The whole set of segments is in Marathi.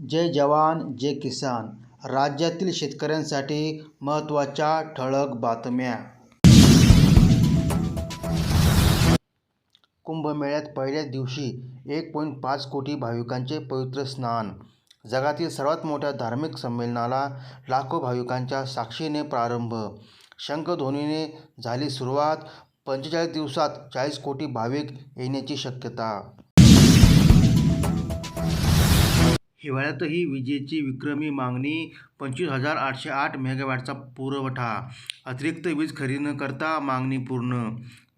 जय जवान जय किसान. राज्यातील शेतकऱ्यांसाठी महत्त्वाच्या ठळक बातम्या. कुंभमेळ्यात पहिल्याच दिवशी एक पॉईंट पाच कोटी भाविकांचे पवित्र स्नान. जगातील सर्वात मोठ्या धार्मिक संमेलनाला लाखो भाविकांच्या साक्षीने प्रारंभ. शंखध्वनीने झाली सुरुवात. पंचेचाळीस दिवसात चाळीस कोटी भाविक येण्याची शक्यता. हिवाळ्यातही विजेची विक्रमी मागणी पंचवीस हजार आठशे आठ मेगावॅटचा पुरवठा. अतिरिक्त वीज खरेदी न करता मागणी पूर्ण.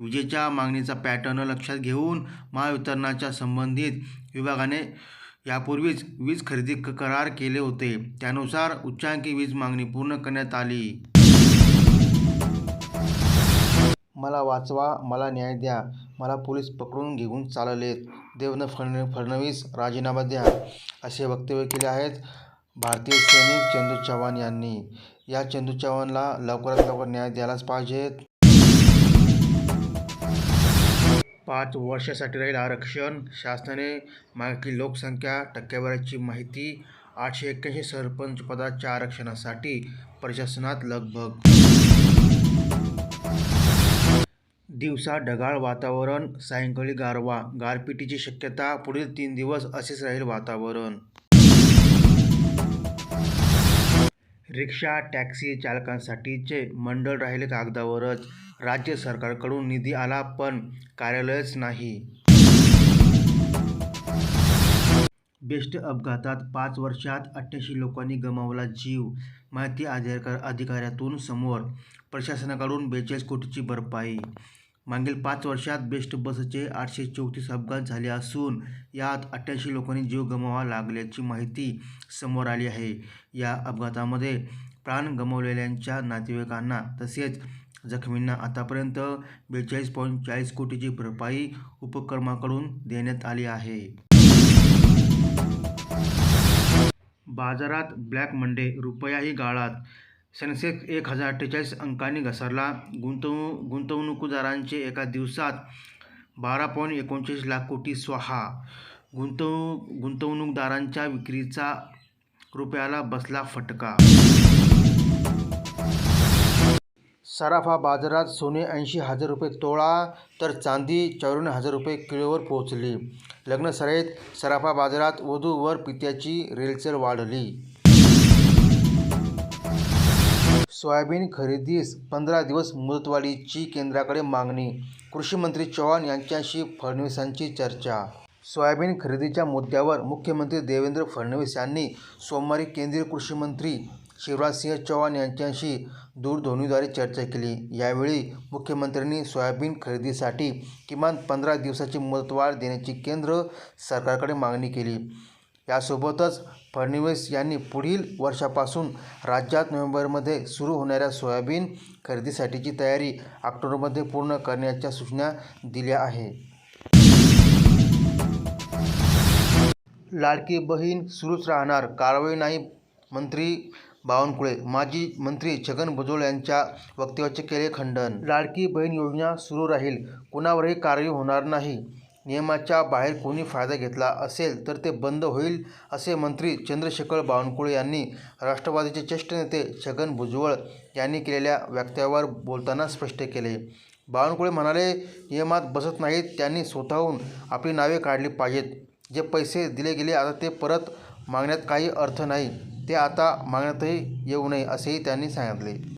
विजेच्या मागणीचा पॅटर्न लक्षात घेऊन महावितरणाच्या संबंधित विभागाने यापूर्वीच वीज खरेदी क करार केले होते. त्यानुसार उच्चांकी वीज मागणी पूर्ण करण्यात आली. मला वाचवा मला न्याय द्या. मला पोलीस पकडून घेऊन चाललेत. देवेंद्र फडण फडणवीस राजीनामा द्या. असे वक्तव्य केले आहेत भारतीय सैनिक चंदू चव्हाण यांनी. या चंदू चव्हाणला लवकरात लवकर न्याय द्यायलाच पाहिजेत. पाच वर्षासाठी राहील आरक्षण. शासनाने मागितली लोकसंख्या टक्केवारीची माहिती आठशे एक्क्याऐंशी सरपंच पदाच्या आरक्षणासाठी प्रशासनात लगबग. दिवसा ढगाळ वातावरण सायंकाळी गारवा गारपिटीची शक्यता पुढील तीन दिवस असेच राहील वातावरण. रिक्षा टॅक्सी चालकांसाठीचे मंडळ राहिले कागदावरच. राज्य सरकारकडून निधी आला पण कार्यालयच नाही. बेस्ट अपघातात पाच वर्षात अठ्ठ्याऐंशी लोकांनी गमावला जीव माहिती अधिकार अधिकाऱ्यातून समोर. प्रशासनाकडून बेचाळीस कोटीची भरपाई. मागील पाच वर्षात बेस्ट बसचे आठशे चौतीस अपघात झाले असून यात अठ्ठ्याऐंशी लोकांनी जीव गमवावा लागल्याची माहिती समोर आली आहे. या अपघातामध्ये प्राण गमावलेल्यांच्या नातेवाईकांना तसेच जखमींना आतापर्यंत बेचाळीस पॉईंट चाळीस कोटीची भरपाई उपक्रमाकडून देण्यात आली आहे. बाजारात ब्लॅक मंडे रुपयाही गाळात. सेन्सेक्स एक हजार अठ्ठेचाळीस अंकांनी घसरला. गुंतवणू गुंतवणूकदारांचे एका दिवसात बारा पॉईंट एकोणचाळीस लाख कोटी स्वाहा. गुंतव गुंतवणूकदारांच्या विक्रीचा रुपयाला बसला फटका. सराफा बाजारात सोने ऐंशी हजार रुपये तोळा तर चांदी चौऱ्याण्णव हजार रुपये किलोवर पोहोचली. लग्नसराईत सराफा बाजारात वधू वर पित्याची रेलचेल वाढली. सोयाबीन खरेदीस पंधरा दिवस मुदतवाढीची केंद्राकडे मागणी कृषीमंत्री चव्हाण यांच्याशी फडणवीसांची चर्चा. सोयाबीन खरेदीच्या मुद्द्यावर मुख्यमंत्री देवेंद्र फडणवीस यांनी सोमवारी केंद्रीय कृषीमंत्री शिवराजसिंह चव्हाण यांच्याशी दूरध्वनीद्वारे चर्चा केली. यावेळी मुख्यमंत्र्यांनी सोयाबीन खरेदीसाठी किमान पंधरा दिवसाची मुदतवाढ देण्याची केंद्र सरकारकडे मागणी केली. यासोबतच फडणवीस यांनी पुढील वर्षापासून राज्यात नोव्हेंबरमध्ये सुरू होणाऱ्या सोयाबीन खरेदीसाठीची तयारी ऑक्टोबरमध्ये पूर्ण करण्याच्या सूचना दिल्या आहे लाडकी बहीण सुरूच राहणार कारवाई नाही मंत्री बावनकुळे माजी मंत्री छगन भुजबळ यांच्या वक्तव्याचे केले खंडन. लाडकी बहीण योजना सुरू राहील कुणावरही कारवाई होणार नाही. नियमाच्या बाहेर कोणी फायदा घेतला असेल तर ते बंद होईल असे मंत्री चंद्रशेखर बावनकुळे यांनी राष्ट्रवादीचे ज्येष्ठ नेते छगन भुजबळ यांनी केलेल्या वक्तव्यावर बोलताना स्पष्ट केले. बावनकुळे म्हणाले नियमात बसत नाहीत त्यांनी स्वतःहून आपली नावे काढली पाहिजेत. जे पैसे दिले गेले आता ते परत मागण्यात काही अर्थ नाही. ते आता मागण्यातही येऊ नये असेही त्यांनी सांगितले.